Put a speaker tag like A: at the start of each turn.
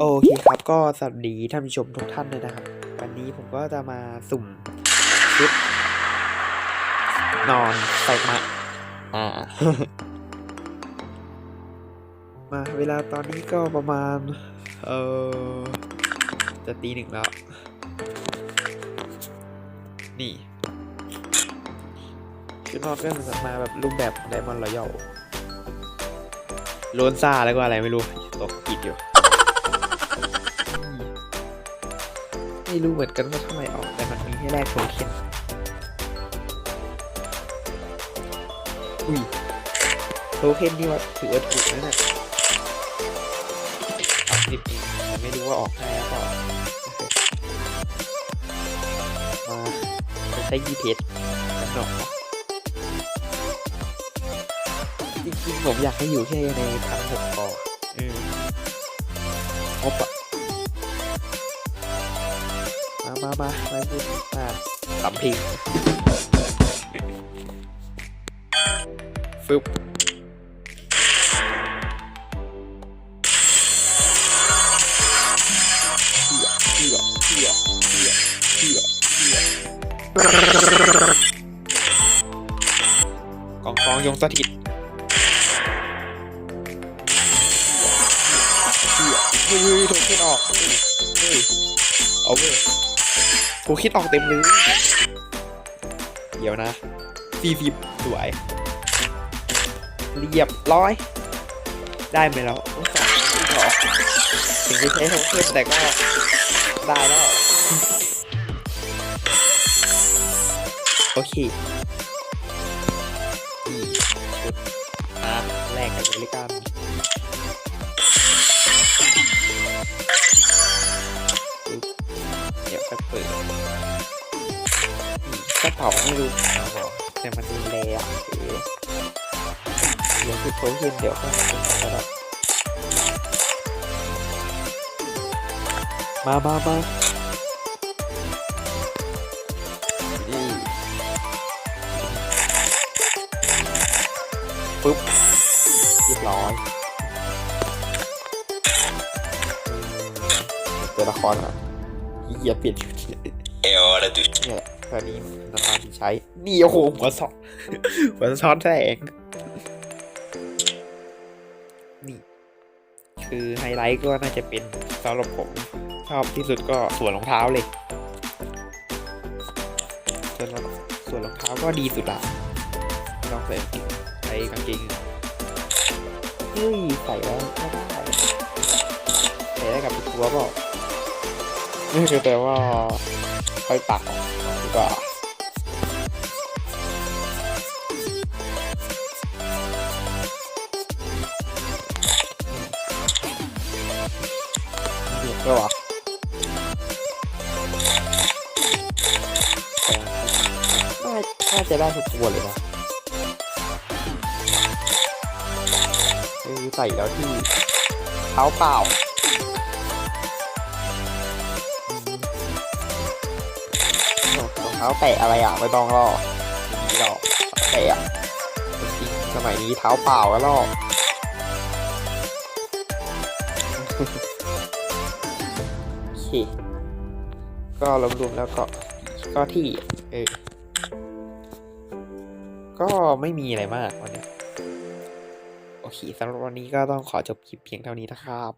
A: โอเคครับก็สวัสดีท่านผู้ชมทุกท่านเลยนะครับ วันนี้ผมก็จะมาสุ่มชุดนอนใส่มาอ่า มาเวลาตอนนี้ก็ประมาณ เออจะตีหนึ่งแล้ว นี่ชุดนอนก็จะมาแบบรูปแบบไดมอนด์รอยัลโลนซ่าแล้วก็อะไรไม่รู้ตกผิดอยู่ ไม่รู้เหมือนกันว่าทำไมออกแต่มันมีให้แลกโทเค็นอุ้ยโทเค็นนี่ว่าถือว่าถูกนะเนี่ยสามสิบเองแต่ไม่รู้ว่าออกได้หรือเปล่ามาใช้ยีเพชรกันหนอกจริงๆผมอยากให้อยู่แค่ในพันหกพอเอองบอะ มามามามาพูดมาสำพิงฟึบเชื่อเชื่อเชื่อเชื่อเชื่อเชื่อกองทองยงสถิตเชื่อเฮ้ยเฮ้ยโดนขึ้นออก เฮ้ย เอาเว้ยกูคิดออกเต็มเลยเดี๋ยวนะสี่สิบสวย เรียบร้อย ได้ไหมแล้วโอ้สองอีกเหรอถึงจะใช้โทเค็นแต่ก็ได้แล้ว โอเคอะแลกกันเลยกัน ระเป๋าไม่รู้ครับผมแต่มันดูแลอะเอ๋เดี๋ยวคือโพสเห็นเดี๋ยวก็เป็นก็ได้มามามานี่ปุ๊บเรียบร้อยอืมตัวละครอะเหยียบเปลี่ยนชุด
B: É hora do
A: เนี่ย ตอนนี้นานที่ใช้ นี่โอ้โหหัวสองหัวซ้อนแสงนี่คือไฮไลท์ก็น่าจะเป็นสำหรับผมชอบที่สุดก็ส่วนรองเท้าเลย ส่วนรองส่วนรองเท้าก็ดีสุดละไม่ต้องใส่กางเกงใส่กางเกงเฮ้ยใส่แล้วก็ได้ใส่ได้กับตัวเปล่าไม่คือแต่ว่าค่อยตักออ กดีกว่าเดือดก็วะน่าน่าจะได้ทุกตัวเลยนะคือใส่แล้วที่เท้าเปล่า ท้าแตะอะไรอะไม่ต้องหรอกไม่มีหรอกแตะสมัยนี้เท้าเปล่าก็หรอกโอเค ก็รวมๆแล้วก็ก็ที่เออก็ไม่มีอะไรมากวันนี้โอเคสำหรับวันนี้ก็ต้องขอจบคลิปเพียงเท่านี้นะครับ